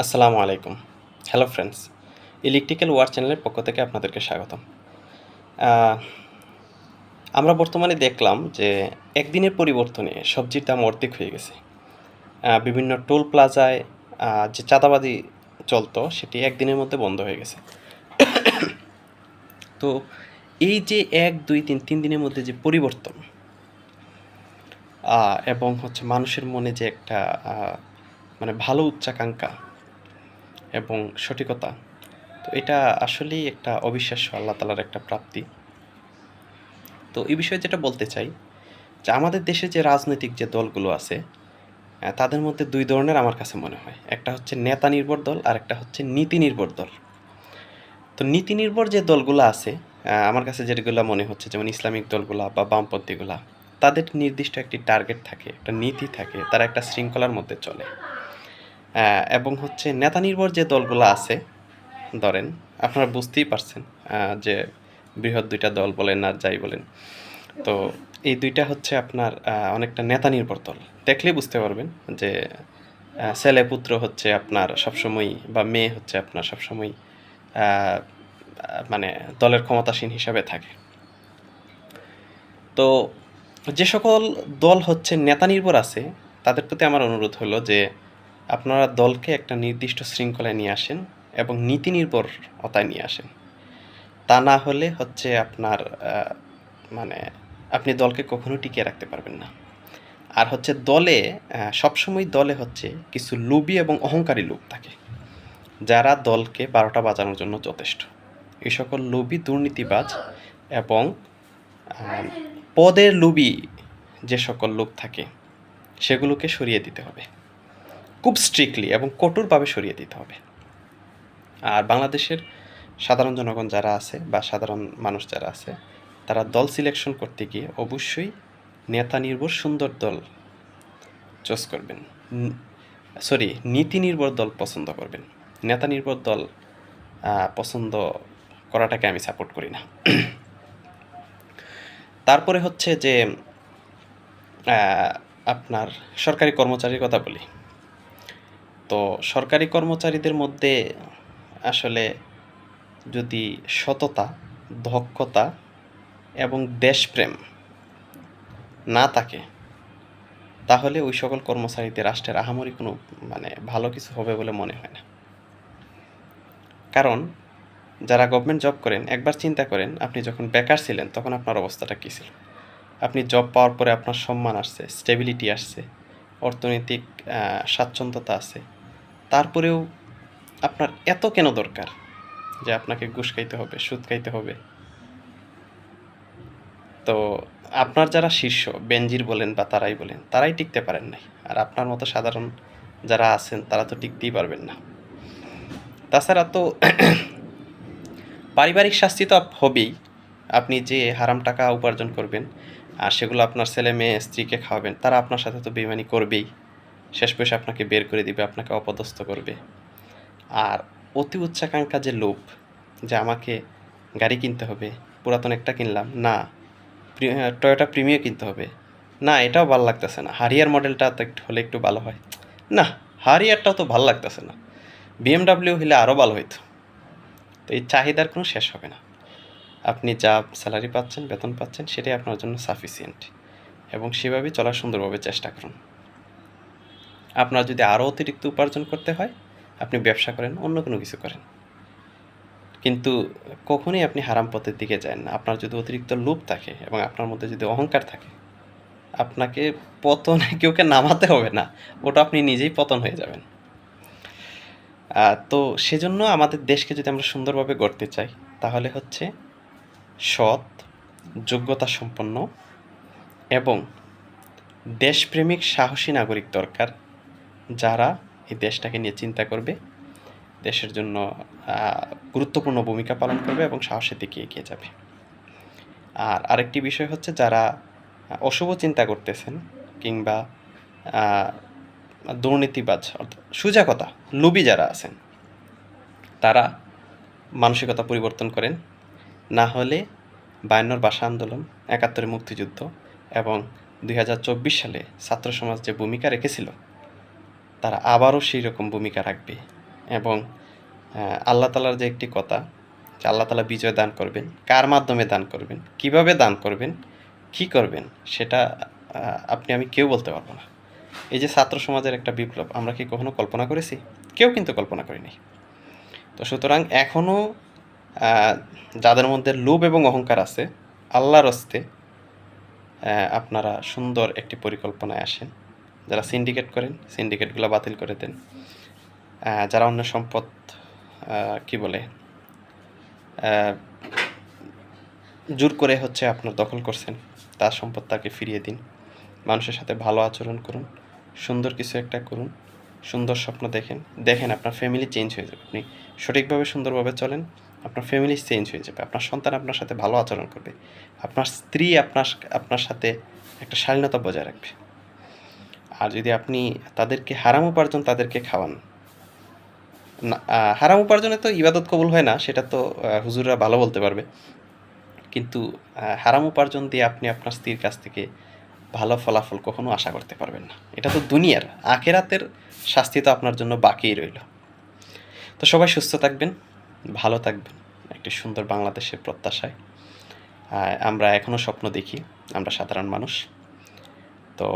আসসালামু আলাইকুম। Hello friends electrical war চ্যানেলের পক্ষ থেকে আপনাদেরকে স্বাগতম। আমরা বর্তমানে দেখলাম যে একদিনের পরিবর্তনে সবজির দাম অর্ধেক হয়ে গেছে। বিভিন্ন টোল প্লাজায় যে চাঁদাবাদি চলতো, সেটি একদিনের মধ্যে বন্ধ হয়ে গেছে। তো এই যে এক, দুই, তিন তিন দিনের মধ্যে যে পরিবর্তন এবং হচ্ছে মানুষের মনে যে একটা মানে ভালো উচ্চাকাঙ্ক্ষা এবং সঠিকতা। তো এটা আসলেই একটা অবিশ্বাস্য আল্লাহ তালার একটা প্রাপ্তি। তো এই বিষয়ে যেটা বলতে চাই, যে আমাদের দেশে যে রাজনৈতিক যে দলগুলো আছে তাদের মধ্যে দুই ধরনের আমার কাছে মনে হয়। একটা হচ্ছে নেতা নির্ভর দল, আর একটা হচ্ছে নীতি নির্ভর দল। তো নীতি নির্ভর যে দলগুলো আছে আমার কাছে যেগুলো মনে হচ্ছে, যেমন ইসলামিক দলগুলা বা বামপন্থীগুলা, তাদের নির্দিষ্ট একটি টার্গেট থাকে, একটা নীতি থাকে, তারা একটা শৃঙ্খলার মধ্যে চলে। এবং হচ্ছে নেতা নির্ভর যে দলগুলো আছে, ধরেন, আপনারা বুঝতেই পারছেন যে বৃহৎ দুইটা দল বলেন আর যাই বলেন। তো এই দুইটা হচ্ছে আপনার অনেকটা নেতা নির্ভর দল। দেখলেই বুঝতে পারবেন যে ছেলে পুত্র হচ্ছে আপনার সবসময় বা মেয়ে হচ্ছে আপনার সবসময় মানে দলের ক্ষমতাসীন হিসাবে থাকে। তো যে সকল দল হচ্ছে নেতা নির্ভর আছে, তাদের প্রতি আমার অনুরোধ হলো যে আপনারা দলকে একটা নির্দিষ্ট শৃঙ্খলায় নিয়ে আসেন এবং নীতি নির্ভরতায় নিয়ে আসেন। তা না হলে হচ্ছে আপনার মানে আপনি দলকে কখনো টিকিয়ে রাখতে পারবেন না। আর হচ্ছে দলে সবসময় দলে হচ্ছে কিছু লোভী এবং অহংকারী লোক থাকে, যারা দলকে বারোটা বাজানোর জন্য যথেষ্ট। এই সকল লোভী, দুর্নীতিবাজ এবং পদের লোভী যে সকল লোক থাকে, সেগুলোকে সরিয়ে দিতে হবে। খুব স্ট্রিক্টলি এবং কঠোরভাবে সরিয়ে দিতে হবে। আর বাংলাদেশের সাধারণ জনগণ যারা আছে বা সাধারণ মানুষ যারা আছে, তারা দল সিলেকশন করতে গিয়ে অবশ্যই নেতা নির্ভর সুন্দর দল চুজ করবেন। সরি নীতি নির্ভর দল পছন্দ করবেন। নেতা নির্ভর দল পছন্দ করাটাকে আমি সাপোর্ট করি না। তারপরে হচ্ছে যে আপনার সরকারি কর্মচারীর কথা বলি। তো সরকারি কর্মচারীদের মধ্যে আসলে যদি সততা, দক্ষতা এবং দেশপ্রেম না থাকে, তাহলে ওই সকল কর্মচারীদের রাষ্ট্রের আহামরি কোনো মানে ভালো কিছু হবে বলে মনে হয় না। কারণ যারা গভর্নমেন্ট জব করেন, একবার চিন্তা করেন, আপনি যখন বেকার ছিলেন, তখন আপনার অবস্থাটা কী ছিল? আপনি জব পাওয়ার পরে আপনার সম্মান আসছে স্টেবিলিটি আসছে, অর্থনৈতিক স্বাচ্ছন্দ্যতা আছে তারপরেও আপনার এত কেন দরকার যে আপনাকে ঘুষ খাইতে হবে, সুদ খাইতে হবে? তো আপনার যারা শীর্ষ বেঞ্জির বলেন বা তারাই বলেন, তারাই টিকতে পারেন নাই। আর আপনার মতো সাধারণ যারা আছেন, তারা তো টিকতেই পারবেন না। তাছাড়া তো পারিবারিক শাস্তি তো হবেই। আপনি যে হারাম টাকা উপার্জন করবেন, আর সেগুলো আপনার ছেলে মেয়ে, স্ত্রীকে খাওয়াবেন, তারা আপনার সাথে তো বেমানি করবেই। শেষ পেশে আপনাকে বের করে দিবে, আপনাকে অপদস্থ করবে। আর অতি উচ্চাকাঙ্ক্ষা যে লোভ, যে আমাকে গাড়ি কিনতে হবে, পুরাতন একটা কিনলাম, না টয়োটা প্রিমিয়ার কিনতে হবে, না, এটাও ভালো লাগতেছে না। হারিয়ার মডেলটা তো একটু, হলে একটু ভালো হয়। না হারিয়ারটাও তো ভালো লাগতেছে না। বিএমডাব্লিউ হলে আরও ভালো হইতো। তো এই চাহিদার কোনো শেষ হবে না। আপনি যা স্যালারি পাচ্ছেন, বেতন পাচ্ছেন, সেটাই আপনার জন্য সাফিসিয়েন্ট এবং সেভাবেই চলার সুন্দরভাবে চেষ্টা করুন। আপনার যদি আরও অতিরিক্ত উপার্জন করতে হয়, আপনি ব্যবসা করেন, অন্য কোনো কিছু করেন। কিন্তু কখনোই আপনি হারাম পথের দিকে যান না। আপনার যদি অতিরিক্ত লোভ থাকে এবং আপনার মধ্যে যদি অহংকার থাকে, আপনাকে পতনে কেউকে নামাতে হবে না। ওটা আপনি নিজেই পতন হয়ে যাবেন। তো সেজন্য আমাদের দেশকে যদি আমরা সুন্দরভাবে গড়তে চাই, তাহলে হচ্ছে সৎ যোগ্যতা সম্পন্ন এবং দেশপ্রেমিক, সাহসী নাগরিক দরকার। যারা এই দেশটাকে নিয়ে চিন্তা করবে, দেশের জন্য গুরুত্বপূর্ণ ভূমিকা পালন করবে এবং সাহসের দিকে এগিয়ে যাবে। আর আরেকটি বিষয় হচ্ছে যারা অশুভ চিন্তা করতেছেন কিংবা দুর্নীতিবাজ, অর্থাৎ সুজা কথা লুবি যারা আছেন, তারা মানসিকতা পরিবর্তন করেন। না হলে বায়ান্নর ভাষা আন্দোলন, একাত্তরের মুক্তিযুদ্ধ এবং দু হাজার চব্বিশ সালে ছাত্র সমাজ যে ভূমিকা রেখেছিল তারা আবারও সেই রকম ভূমিকা রাখবে এবং আল্লাহ তালার যে একটি কথা যে আল্লাহ তালা বিজয় দান করবেন, কার মাধ্যমে দান করবেন, কীভাবে দান করবেন, কি করবেন, সেটা আপনি, আমি কেউ বলতে পারব না। এই যে ছাত্র সমাজের একটা বিপ্লব, আমরা কি কখনো কল্পনা করেছি? কেউ কিন্তু কল্পনা করিনি। তো সুতরাং এখনও যাদের মধ্যে লোভ এবং অহংকার আছে, আল্লাহর হস্তে আপনারা সুন্দর একটি পরিকল্পনায় আসেন। যারা সিন্ডিকেট করেন সিন্ডিকেটগুলো বাতিল করে দেন। যারা অন্য সম্পদ কি বলে জোর করে হচ্ছে আপনার দখল করছেন, তার সম্পদ তাকে ফিরিয়ে দিন। মানুষের সাথে ভালো আচরণ করুন, সুন্দর কিছু একটা করুন, সুন্দর স্বপ্ন দেখেন। দেখেন আপনার ফ্যামিলি চেঞ্জ হয়ে যাবে। আপনি সঠিকভাবে, সুন্দরভাবে চলেন, আপনার ফ্যামিলি চেঞ্জ হয়ে যাবে। আপনার সন্তান আপনার সাথে ভালো আচরণ করবে। আপনার স্ত্রী আপনার আপনার সাথে একটা শালীনতা বজায় রাখবে। আর যদি আপনি তাদেরকে হারাম উপার্জন তাদেরকে খাওয়ান। হারাম উপার্জনে তো ইবাদত কবুল হয় না, সেটা তো হুজুররা ভালো বলতে পারবে। কিন্তু হারাম উপার্জন দিয়ে আপনি আপনার স্ত্রীর কাছ থেকে ভালো ফলাফল কখনো আশা করতে পারবেন না। এটা তো দুনিয়ার, আখেরাতের শাস্তি তো আপনার জন্য বাকিই রইল। তো সবাই সুস্থ থাকবেন, ভালো থাকবেন, একটি সুন্দর বাংলাদেশের প্রত্যাশায়। আমরা এখনও স্বপ্ন দেখি, আমরা সাধারণ মানুষ। তো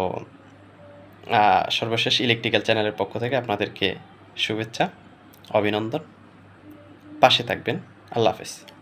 সর্বশেষ ইলেকট্রিক্যাল চ্যানেলের পক্ষ থেকে আপনাদেরকে শুভেচ্ছা অভিনন্দন। পাশে থাকবেন। আল্লাহ হাফেজ।